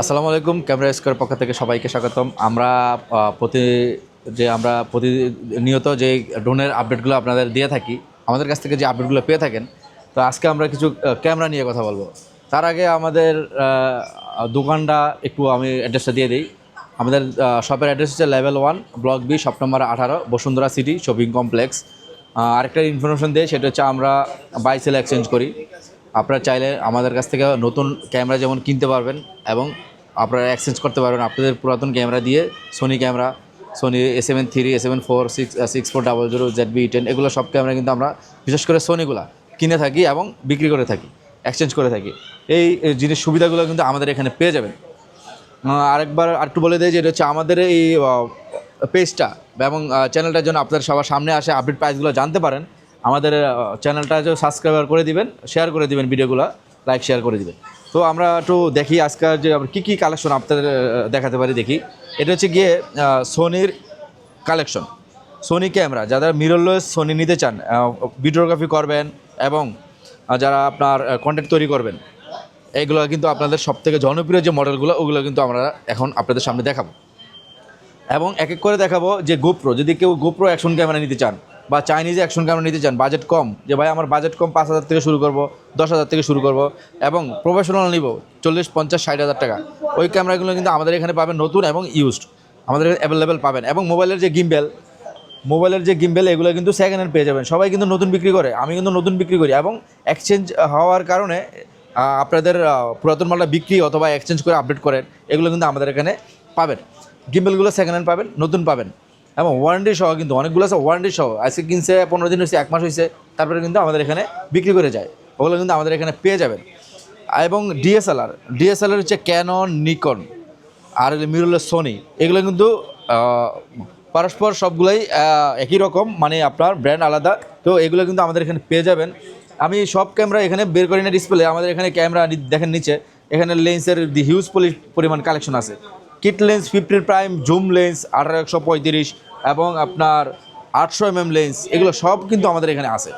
আসসালামু আলাইকুম, camera square পক্ষ থেকে সবাইকে স্বাগতম। আমরা প্রতি যে আমরা প্রতিনিয়ত যে ড্রোনের আপডেটগুলো আপনাদের দিয়ে থাকি, আমাদের কাছ থেকে যে আপডেটগুলো পেয়ে থাকেন, তো আজকে আমরা কিছু ক্যামেরা নিয়ে কথা বলব। তার আগে আমাদের দোকানটা একটু আমি অ্যাড্রেসটা দিয়ে দিই। আমাদের শপের অ্যাড্রেস হচ্ছে level one block B shop number আঠারো, বসুন্ধরা সিটি শপিং কমপ্লেক্স আরেকটা ইনফরমেশন দিই সেটা হচ্ছে আমরা বাই সেল এক্সচেঞ্জ করি। আপনারা চাইলে আমাদের কাছ থেকে নতুন ক্যামেরা যেমন কিনতে পারবেন এবং আপনারা এক্সচেঞ্জ করতে পারবেন আপনাদের পুরাতন ক্যামেরা দিয়ে Sony camera Sony S M N three S M N four six six four double zero Z B ten এগুলো সব ক্যামেরা কিন্তু আমরা বিশেষ করে সোনিগুলা কিনে থাকি এবং বিক্রি করে থাকি এক্সচেঞ্জ করে থাকি। এই জিনিস সুবিধাগুলো কিন্তু আমাদের এখানে পেয়ে যাবেন। আরেকবার আরেকটু বলে দেয় যে এটা হচ্ছে আমাদের এই পেজটা এবং চ্যানেলটার জন্য আপনাদের সবার সামনে আসে আপডেট প্রাইসগুলো জানতে পারেন। আমাদের চ্যানেলটা যে সাবস্ক্রাইবার করে দিবেন শেয়ার করে দিবেন ভিডিওগুলো লাইক শেয়ার করে দিবেন। তো আমরা একটু দেখি আজকাল যে কী কী কালেকশন আপনাদের দেখাতে পারি দেখি। এটা হচ্ছে গিয়ে সোনির কালেকশন সোনি ক্যামেরা যারা মিররলেস সোনি নিতে চান ভিডিওগ্রাফি করবেন এবং যারা আপনার কন্টেন্ট তৈরি করবেন এইগুলো কিন্তু আপনাদের সব থেকে জনপ্রিয় যে মডেলগুলো ওগুলো কিন্তু আমরা এখন আপনাদের সামনে দেখাবো। এবং এক এক করে দেখাবো যে গোপ্রো যদি কেউ গোপ্রো অ্যাকশন ক্যামেরা নিতে চান বা চাইনিজ অ্যাকশন ক্যামেরা নিতে চান বাজেট কম, যে ভাই আমার বাজেট কম পাঁচ হাজার থেকে শুরু করব, দশ হাজার থেকে শুরু করব, এবং প্রফেশনাল নিব, চল্লিশ, পঞ্চাশ, ষাট হাজার টাকা। ওই ক্যামেরাগুলো কিন্তু আমাদের এখানে পাবেন নতুন এবং ইউজড আমাদের অ্যাভেলেবেল পাবেন। এবং মোবাইলের যে গিম্বেল মোবাইলের যে গিম্বেল এগুলো কিন্তু সেকেন্ড হ্যান্ড পেয়ে যাবেন। সবাই কিন্তু নতুন বিক্রি করে, আমি কিন্তু নতুন বিক্রি করি এবং এক্সচেঞ্জ হওয়ার কারণে আপনাদের পুরাতন মালটা বিক্রি অথবা এক্সচেঞ্জ করে আপডেট করেন, এগুলো কিন্তু আমাদের এখানে পাবেন। গিম্বেলগুলো সেকেন্ড হ্যান্ড পাবেন, নতুন পাবেন। এবং ওয়ারেন্টি সহ কিন্তু অনেকগুলো আছে ওয়ারেন্টি সহ। আজকে কিনছে, পনেরো দিন হয়েছে, এক মাস হয়েছে, তারপরে কিন্তু আমাদের এখানে বিক্রি করে যায়। ওগুলো কিন্তু আমাদের এখানে পেয়ে যাবেন। এবং ডিএসএলআর ডিএসএলআর হচ্ছে ক্যানন নিকন আর মিরুলের সোনি এগুলো কিন্তু পরস্পর সবগুলোই একই রকম মানে আপনার ব্র্যান্ড আলাদা। তো এগুলো কিন্তু আমাদের এখানে পেয়ে যাবেন। আমি সব ক্যামেরা এখানে বের করি না ডিসপ্লে আমাদের এখানে ক্যামেরা দেখেন নিচে। এখানে লেন্সের হিউজ পরিমাণ কালেকশন আছে। Kit lens fifteen prime zoom lens আঠারো একশো পঁয়ত্রিশ এবং আপনার আটশো এমএম লেন্স এগুলো সব কিন্তু আমাদের এখানে আছে।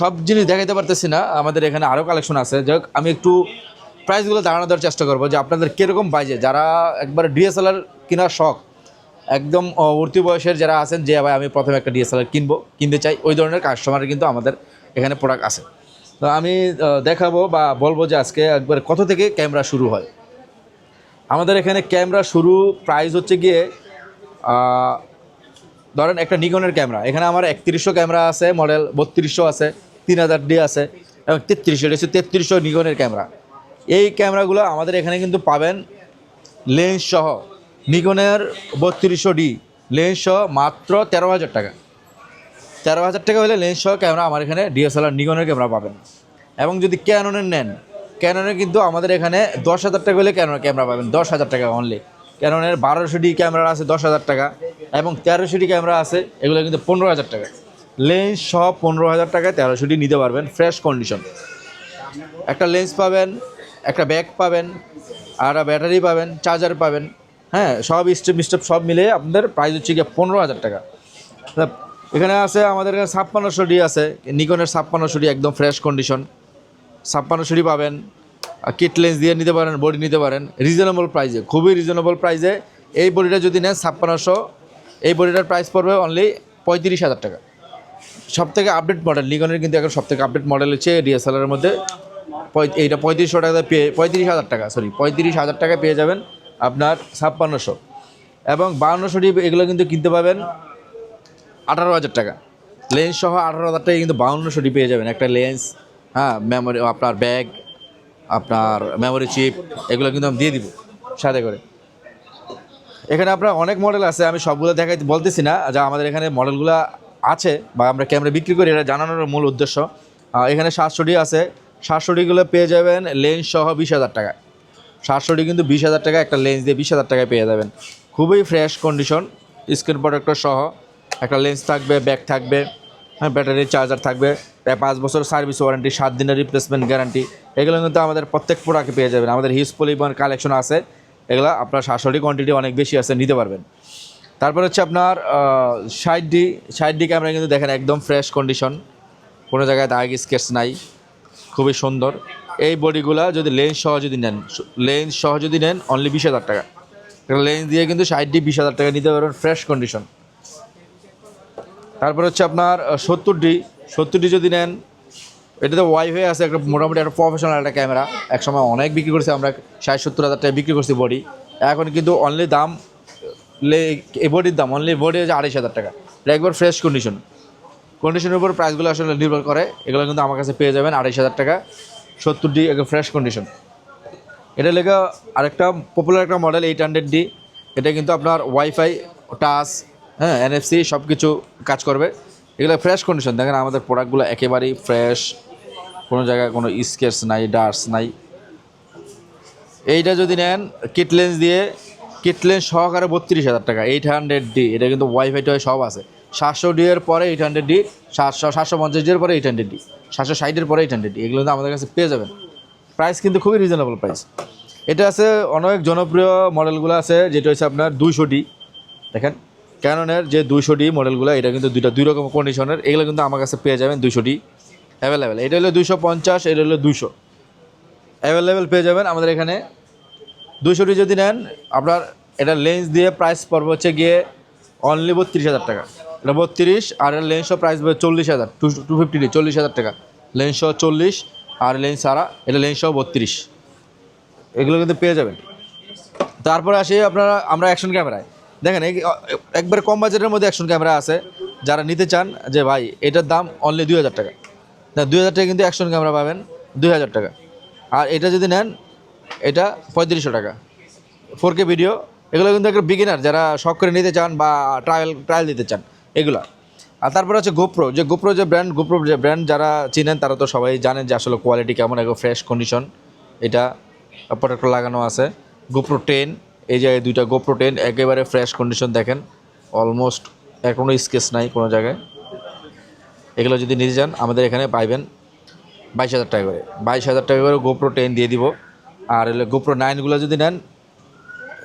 সব জিনিস দেখাইতে পারতেছি না আমাদের এখানে আরও কালেকশন আছে। যাই আমি একটু প্রাইসগুলো দাঁড়ানো দেওয়ার চেষ্টা করব যে আপনাদের কীরকম বাজে যারা একবার ডিএসএলআর কেনার শখ একদম আহ, বয়সের যারা আছেন যে ভাই আমি প্রথমে একটা ডিএসএলআর কিনবো কিনতে চাই ওই ধরনের কাস্টমার কিন্তু আমাদের এখানে প্রোডাক্ট আছে। তো আমি দেখাবো বা বলব যে আজকে একবার কত থেকে ক্যামেরা শুরু হয়। আমাদের এখানে ক্যামেরা শুরু প্রাইস হচ্ছে গিয়ে ধরেন একটা নিকনের ক্যামেরা। এখানে আমার একত্রিশশো ক্যামেরা আছে, মডেল বত্রিশশো আছে, তিন হাজার ডি আছে, এবং তেত্রিশশো ডি তেত্রিশশো নিকনের ক্যামেরা। এই ক্যামেরাগুলো আমাদের এখানে কিন্তু পাবেন লেন্স সহ, নিকনের বত্রিশশো ডি, লেন্স সহ মাত্র তেরো হাজার টাকা। তেরো হাজার টাকা হলে লেন্স সহ ক্যামেরা আমার এখানে ডিএসএলআর নিকনের ক্যামেরা পাবেন। এবং যদি ক্যাননের নেন ক্যাননের কিন্তু আমাদের এখানে দশ হাজার টাকা হলে ক্যাননের ক্যামেরা পাবেন, দশ হাজার টাকা অনলি ক্যাননের বারোশো ডি ক্যামেরা আছে দশ হাজার টাকা এবং তেরোশো ডি ক্যামেরা আছে, এগুলো কিন্তু পনেরো হাজার টাকা। লেন্স সহ পনেরো হাজার টাকায় তেরোশো ডি নিতে পারবেন ফ্রেশ কন্ডিশন একটা লেন্স পাবেন, একটা ব্যাগ পাবেন, আর ব্যাটারি পাবেন চার্জার পাবেন হ্যাঁ সব স্টেপ স্টেপ সব মিলে আপনাদের প্রাইস হচ্ছে গিয়ে পনেরো হাজার টাকা। এখানে আছে আমাদের এখানে ছাপ্পান্নশো ডি আছে নিকনের ছাপ্পান্নশো ডি একদম ফ্রেশ কন্ডিশন ছাপ্পান্নশো ডি পাবেন কিট লেন্স দিয়ে নিতে পারেন বডি নিতে পারেন। রিজনেবল প্রাইসে খুবই রিজনেবল প্রাইসে এই বডিটা যদি নেন ছাপ্পান্নশো, এই বডিটার প্রাইস পড়বে অনলি পঁয়ত্রিশ হাজার টাকা। সব থেকে আপডেট মডেল নিগনের কিন্তু এখন সব থেকে আপডেট মডেল হচ্ছে ডিএসএলআরের মধ্যে এইটা পঁয়ত্রিশশো টাকা পেয়ে, পঁয়ত্রিশ হাজার টাকা সরি পঁয়ত্রিশ হাজার টাকা পেয়ে যাবেন আপনার ছাপ্পান্নশো। এবং বাউন্নশো ডি এগুলো কিন্তু কিনতে পাবেন আঠারো হাজার টাকা। লেন্স সহ আঠারো হাজার টাকা কিন্তু বাউন্নশো ডি পেয়ে যাবেন একটা লেন্স হ্যাঁ মেমোরি আপনার ব্যাগ আপনার মেমোরি চিপ এগুলো কিন্তু আমি দিয়ে দিব সাথে করে। এখানে আপনার অনেক মডেল আছে, আমি সবগুলো দেখাই বলতেছি না, যা আমাদের এখানে মডেলগুলো আছে বা আমরা ক্যামেরা বিক্রি করি, এটা জানানোর মূল উদ্দেশ্য। এখানে সাতশোটি আছে সাতশোটিগুলো পেয়ে যাবেন লেন্স সহ বিশ হাজার টাকা সাতশোটি কিন্তু বিশ হাজার টাকা একটা লেন্স দিয়ে বিশ হাজার টাকায় পেয়ে যাবেন। খুবই ফ্রেশ কন্ডিশন স্ক্রিন প্রোটেক্টর সহ, একটা লেন্স থাকবে ব্যাগ থাকবে হ্যাঁ ব্যাটারি চার্জার থাকবে। প্রায় পাঁচ বছর সার্ভিস ওয়ারেন্টি সাত দিনের রিপ্লেসমেন্ট গ্যারান্টি এগুলো কিন্তু আমাদের প্রত্যেক প্রোডাক্টে পেয়ে যাবেন। আমাদের হিউজ পরিমাণ কালেকশন আছে, এগুলো আপনার সাতশোটি কোয়ান্টিটি অনেক বেশি আছে, নিতে পারবেন। তারপর হচ্ছে আপনার ষাট ডি ষাট ডি ক্যামেরা কিন্তু দেখেন একদম ফ্রেশ কন্ডিশন কোনো জায়গায় দাগ স্কেচ নাই, খুবই সুন্দর। এই বডিগুলা যদি লেন্স সহ যদি নেন লেন্স সহ যদি নেন অনলি বিশ হাজার টাকা। লেন্স দিয়ে কিন্তু ষাট ডি বিশ হাজার টাকা নিতে পারবেন ফ্রেশ কন্ডিশন তারপর হচ্ছে আপনার সত্তর ডি সত্তর ডি যদি নেন, এটাতে ওয়াইফাই আছে একটা মোটামুটি একটা প্রফেশনাল একটা ক্যামেরা একসময় অনেক বিক্রি করছি, আমরা ষাট, সত্তর হাজার টাকা বিক্রি করছি বডি এখন কিন্তু অনলি দাম, লে- এই বডির দাম অনলি বডি হচ্ছে আড়াইশ হাজার টাকা। এটা একবার ফ্রেশ কন্ডিশন কন্ডিশনের উপর প্রাইসগুলো আসলে নির্ভর করে, এগুলো কিন্তু আমার কাছে পেয়ে যাবেন আড়াইশ হাজার টাকা। সত্তর ডি ফ্রেশ কন্ডিশন এটা লেগে আরেকটা পপুলার একটা মডেল এইট হান্ড্রেড ডি এটা কিন্তু আপনার ওয়াইফাই টাচ হ্যাঁ এনএফসি সব কিছু কাজ করবে। এগুলো ফ্রেশ কন্ডিশন দেখেন আমাদের প্রোডাক্টগুলো একেবারেই ফ্রেশ কোনো জায়গায় কোনো স্কেচ নাই ডার্স নাই। এইটা যদি নেন কিট লেন্স দিয়ে কিট লেন্স সহকারে বত্রিশ হাজার টাকা এইট হান্ড্রেড ডি এটা কিন্তু ওয়াইফাই টয় সব আছে। সাতশো ডি এর পরে এইট হান্ড্রেড ডি সাতশো সাতশো পঞ্চাশ ডি এর পরে এইট হান্ড্রেড ডি সাতশো ষাটের পরে এইট হান্ড্রেড ডি এগুলো কিন্তু আমাদের কাছে পেয়ে যাবেন। প্রাইস কিন্তু খুবই রিজনেবল প্রাইস এটা আছে অনেক জনপ্রিয় মডেলগুলো আছে, যেটা হচ্ছে আপনার দুইশো ডি দেখেন ক্যাননের যে দুইশো ডি মডেলগুলো, এটা কিন্তু দুইটা দুই রকম কন্ডিশনের এগুলো কিন্তু আমার কাছে পেয়ে যাবেন দুইশো ডি। অ্যাভেলেবেল এটা হলো দুইশো পঞ্চাশ, এটা হলো দুইশো। অ্যাভেলেবেল পেয়ে যাবেন আমাদের এখানে। দুইশোটি যদি নেন, আপনার এটা লেন্স দিয়ে প্রাইস পড়বে হচ্ছে গিয়ে অনলি বত্রিশ হাজার টাকা। এটা বত্রিশ, আর লেন্সও প্রাইস পড়বে চল্লিশ হাজার টু টু ফিফটি চল্লিশ হাজার টাকা। লেন্সও চল্লিশ, আর লেন্স সারা এটা লেন্সও বত্রিশ। এগুলো কিন্তু পেয়ে যাবেন। তারপরে আসি আপনারা, আমরা অ্যাকশন ক্যামেরায় দেখেন একবারে কম বাজেটের মধ্যে অ্যাকশন ক্যামেরা আছে। যারা নিতে চান, যে ভাই, এটার দাম অনলি দুই হাজার টাকা। দুই হাজার টাকা কিন্তু অ্যাকশন ক্যামেরা পাবেন দুই হাজার টাকা। আর এটা যদি নেন, এটা পঁয়ত্রিশশো টাকা। ফোর কে ভিডিও এগুলো কিন্তু একটা বিগিনার যারা শখ করে নিতে চান বা ট্রায়াল ট্রায়াল দিতে চান, এগুলা। আর তারপরে হচ্ছে গোপ্রো যে গোপ্রো যে ব্র্যান্ড গোপ্রো যে ব্র্যান্ড যারা চিনেন, তারা তো সবাই জানেন যে আসলে কোয়ালিটি কেমন, একদম ফ্রেশ কন্ডিশন এটা প্রোডাক্ট লাগানো আছে। গোপ্রো টেন এই জায়গায় দুইটা গোপ্রো টেন একেবারে ফ্রেশ কন্ডিশন দেখেন। অলমোস্ট কোনো স্কেচ নাই কোনো জায়গায়। এগুলো যদি নিতে যান আমাদের এখানে পাইবেন বাইশ হাজার টাকা করে। বাইশ হাজার টাকা করে গোপ্রো টেন দিয়ে দিব। আর হলো গোপ্রো নাইনগুলো যদি নেন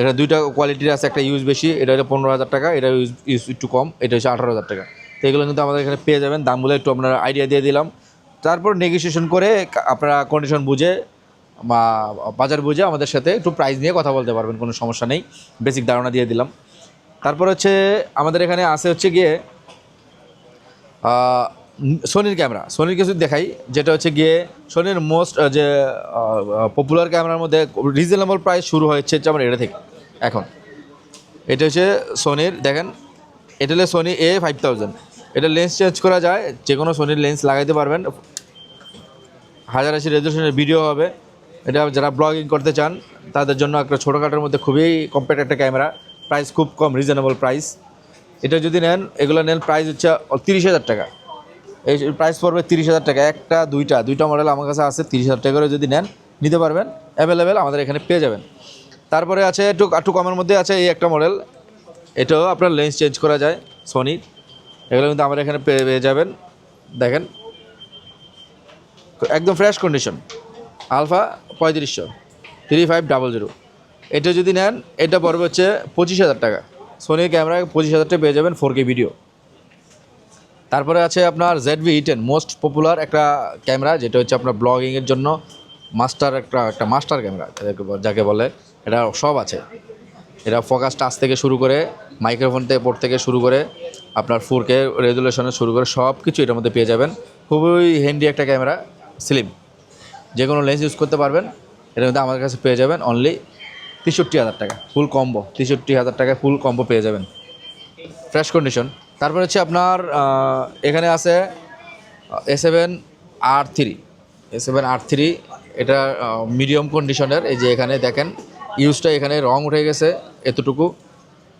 এটা দুইটা কোয়ালিটির আছে, একটা ইউজ বেশি এটা হলো পনেরো হাজার টাকা, এটা ইউজ ইউজ একটু কম, এটা হচ্ছে আঠারো হাজার টাকা। তো এগুলো কিন্তু আমাদের এখানে পেয়ে যাবেন। দামগুলো একটু আপনারা আইডিয়া দিয়ে দিলাম। তারপর নেগোসিয়েশন করে আপনারা কন্ডিশন বুঝে বাজার বুঝে আমাদের সাথে একটু প্রাইস নিয়ে কথা বলতে পারবেন, কোনো সমস্যা নেই। বেসিক ধারণা দিয়ে দিলাম। তারপর হচ্ছে আমাদের এখানে আছে হচ্ছে গিয়ে সোনির ক্যামেরা সোনির কিছু দেখাই। যেটা হচ্ছে গিয়ে সোনির মোস্ট যে পপুলার ক্যামেরার মধ্যে রিজনেবল প্রাইস শুরু হয়েছে আমার এটা থেকে, এখন। এটা হচ্ছে সোনির দেখেন, এটা হলো সোনি এ ফাইভ থাউজেন্ড এটা লেন্স চেঞ্জ করা যায় যে কোনো সোনির লেন্স লাগাইতে পারবেন। হাজার আশি রেজলিউশনের ভিডিও হবে। এটা যারা ব্লগিং করতে চান, তাদের জন্য একটা ছোটোখাটোর মধ্যে খুবই কম্প্যাক্ট একটা ক্যামেরা প্রাইস খুব কম রিজনেবল প্রাইস এটা যদি নেন, এগুলো নেন প্রাইস হচ্ছে তিরিশ হাজার টাকা। এই প্রাইস পড়বে তিরিশ হাজার টাকা। একটা, দুইটা দুইটা মডেল আমার কাছে আছে, তিরিশ হাজার টাকা করে যদি নেন, নিতে পারবেন অ্যাভেলেবেল আমাদের এখানে পেয়ে যাবেন। তারপরে আছে একটু একটু কমের মধ্যে আছে এই একটা মডেল এটাও আপনার লেন্স চেঞ্জ করা যায় সোনির এগুলো কিন্তু আমার এখানে পেয়ে যাবেন। দেখেন, একদম ফ্রেশ কন্ডিশন আলফা পঁয়ত্রিশশো থ্রি ফাইভ ডাবল জিরো এটা যদি নেন, এটা পড়বে হচ্ছে পঁচিশ হাজার টাকা। সোনি ক্যামেরা পঁচিশ হাজার টাকা পেয়ে যাবেন ফোর কে ভিডিও তারপরে আছে আপনার Z V ten most popular একটা ক্যামেরা যেটা হচ্ছে আপনার ব্লগিংয়ের জন্য মাস্টার একটা একটা মাস্টার ক্যামেরা যাকে বলে এটা সব আছে। এটা ফোকাস টাচ থেকে শুরু করে মাইক্রোফোন থেকে পোর্ট থেকে শুরু করে, আপনার ফোর কে রেজুলেশনে শুরু করে সব কিছু এটার মধ্যে পেয়ে যাবেন। খুবই হ্যান্ডি একটা ক্যামেরা স্লিম যে কোনো লেন্স ইউজ করতে পারবেন এটার মধ্যে আমার কাছে পেয়ে যাবেন অনলি তেষট্টি হাজার টাকা ফুল কম্বো তেষট্টি হাজার টাকায় ফুল কম্বো পেয়ে যাবেন। ফ্রেশ কন্ডিশন তারপর হচ্ছে আপনার এখানে আছে A seven R three A seven R three এটা মিডিয়াম কন্ডিশনের এই যে এখানে দেখেন ইউজটা এখানে রং উঠে গেছে, এতটুকু।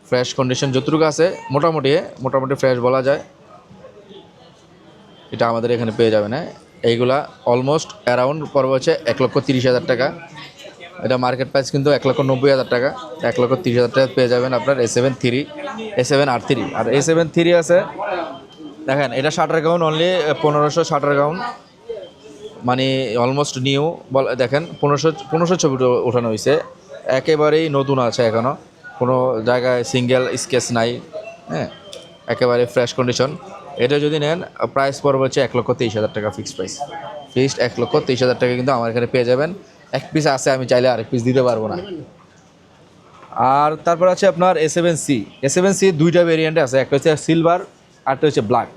ফ্রেশ কন্ডিশন যতটুকু আছে, মোটামুটি মোটামুটি ফ্রেশ বলা যায়। এটা আমাদের এখানে পেয়ে যাবেন হ্যাঁ। এইগুলা অলমোস্ট অ্যারাউন্ড পড়বে হচ্ছে এক লক্ষ তিরিশ হাজার টাকা। এটা মার্কেট প্রাইস কিন্তু এক লক্ষ নব্বই হাজার টাকা। এক লক্ষ তিরিশ হাজার টাকা পেয়ে যাবেন আপনার A seven three A seven R three R A seven three আছে, দেখেন, এটা শাটার গাউন অনলি পনেরোশো শাটার গাউন মানে অলমোস্ট নিউ বল, দেখেন, পনেরোশো পনেরোশো ছবি ওঠানো হয়েছে একেবারেই নতুন আছে এখনও কোনো জায়গায় সিঙ্গেল স্কেচ নাই হ্যাঁ। একেবারে ফ্রেশ কন্ডিশন এটা যদি নেন প্রাইস পড়বে হচ্ছে এক লক্ষ তেইশ হাজার টাকা ফিক্সড প্রাইস ফিক্সড এক লক্ষ তেইশ হাজার টাকা কিন্তু আমার এখানে পেয়ে যাবেন। এক পিস আছে, আমি চাইলে আরেক পিস দিতে পারব না। আর তারপর আছে আপনার A seven C A seven C দুইটা ভেরিয়েন্টে আছে। একটা হচ্ছে সিলভার আরটা হচ্ছে ব্ল্যাক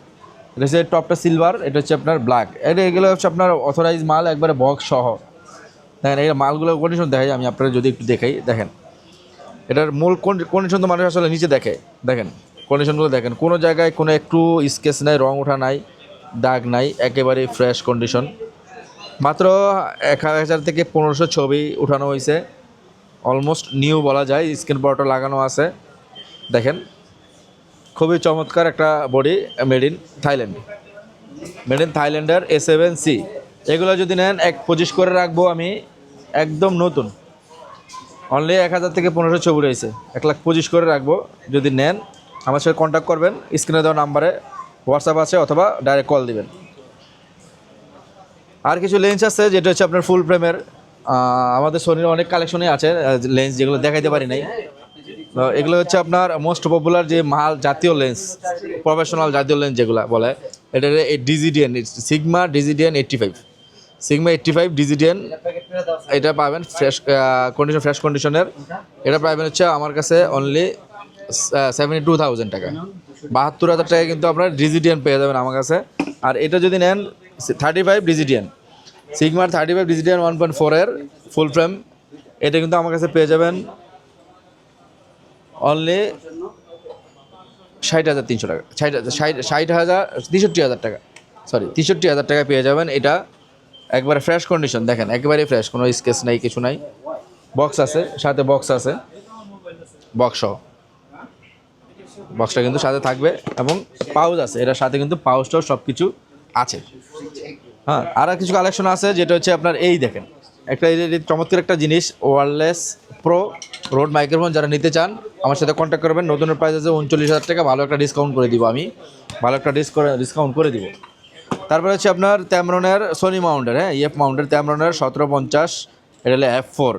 এটা হচ্ছে টপটা সিলভার এটা হচ্ছে আপনার ব্ল্যাক এটা এগুলো হচ্ছে আপনার অথরাইজ মাল, একবারে বক্স সহ। দেখেন, এই মালগুলো কন্ডিশন দেখাই, আমি আপনারা যদি একটু দেখাই। দেখেন, এটার মূল কন্ডিশন তো মানুষ আসলে নিচে দেখে। দেখেন কন্ডিশনগুলো দেখেন। কোনো জায়গায় কোনো একটু স্কেচ নাই, রং ওঠা নাই, দাগ নাই, একেবারে ফ্রেশ কন্ডিশন মাত্র এক হাজার থেকে পনেরোশো ছবি উঠানো হয়েছে। অলমোস্ট নিউ বলা যায় স্ক্রিন বর্ডার লাগানো আছে। দেখেন, খুবই চমৎকার একটা body made in Thailand made in থাইল্যান্ডের এ সেভেন সি এগুলো যদি নেন, এক পঁচিশ করে রাখব আমি, একদম নতুন। অনলি এক হাজার থেকে পনেরোশো ছবি রয়েছে এক লাখ পঁচিশ করে রাখব। যদি নেন আমার সাথে কন্ট্যাক্ট করবেন স্ক্রিনে দেওয়া নাম্বারে হোয়াটসঅ্যাপ আছে অথবা ডাইরেক্ট কল দিবেন। আর কিছু লেন্স আছে, যেটা হচ্ছে আপনার ফুল ফ্রেমের আমাদের সোনির অনেক কালেকশনই আছে লেন্স যেগুলো দেখাইতে পারি নাই। এগুলো হচ্ছে আপনার মোস্ট পপুলার যে মাল জাতীয় লেন্স প্রফেশনাল জাতীয় লেন্স যেগুলো বলে, এটা DG DN Sigma DG DN eighty five Sigma eighty five DG DN এটা পাবেন ফ্রেশ কন্ডিশন ফ্রেশ কন্ডিশনের এটা পাবেন হচ্ছে আমার কাছে অনলি সেভেন্টি টু থাউজেন্ড টাকা। বাহাত্তর হাজার টাকা কিন্তু আপনার ডিজিডিএন পেয়ে যাবেন আমার কাছে। আর এটা যদি নেন thirty five DG DN সিগমার thirty five DG DN one point ফোরের ফুল ফ্রেম এটা কিন্তু আমার কাছে পেয়ে যাবেন অনলি ষাট হাজার তিনশো টাকা। ষাট ষাট ষাট হাজার, তেষট্টি হাজার টাকা। সরি তেষট্টি হাজার টাকা পেয়ে যাবেন এটা। একবারে ফ্রেশ কন্ডিশন দেখেন, একেবারে ফ্রেশ কোনো স্কেচ নাই, কিছু নাই। বক্স আছে, সাথে বক্স আছে। বক্স বক্সটা কিন্তু সাথে থাকবে এবং পাউজ আছে। এটার সাথে কিন্তু পাউজটাও সব কিছু আছে। হ্যাঁ আর কিছু কালেকশন আছে, যেটা হচ্ছে আপনার এই দেখেন। একটা চমৎকার একটা জিনিস ওয়ারলেস প্রো রোড মাইক্রোফোন যারা নিতে চান, আমার সাথে কন্ট্যাক্ট করবেন। নতুনের প্রাইস আছে উনচল্লিশ হাজার টাকা, ভালো একটা ডিসকাউন্ট করে দিব আমি। ভালো একটা ডিসকাউন্ট করে দিব। তারপরে হচ্ছে আপনার ত্যামরনের সোনি মাউন্টের হ্যাঁ ইএফ মাউন্টের তেমরনের সতেরো পঞ্চাশ, এটা হলো এফ ফোর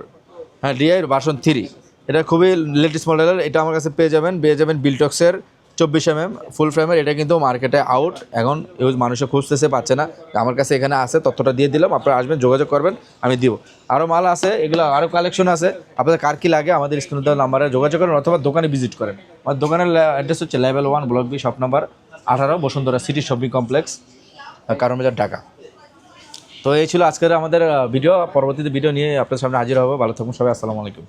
হ্যাঁ ডিআই বাসন থ্রি এটা খুবই লেটেস্ট মডেলের এটা আমার কাছে পেয়ে যাবেন পেয়ে যাবেন বিলটক্সের চব্বিশ এম এম ফুল ফ্রেমের এটা কিন্তু মার্কেটে আউট এখন ইউজ মানুষে খুঁজতেছে, পাচ্ছে না। আমার কাছে এখানে আছে, তথ্যটা দিয়ে দিলাম, আপনারা আসবেন, যোগাযোগ করবেন, আমি দিব। আরও মাল আছে, এগুলো আরও কালেকশন আছে, আপনাদের কার কি লাগে, আমাদের স্ক্রিনে দেওয়া নাম্বারে যোগাযোগ করেন, অথবা দোকানে ভিজিট করেন। আমার দোকানের অ্যাড্রেস হচ্ছে level one block B shop number আঠারো, বসুন্ধরা সিটি শপিং কমপ্লেক্স কারণ বাজার ঢাকা। তো এই ছিল আজকের আমাদের ভিডিও পরবর্তীতে ভিডিও নিয়ে আপনার সামনে হাজির হব। ভালো থাকুন সবাই, আসসালামু আলাইকুম।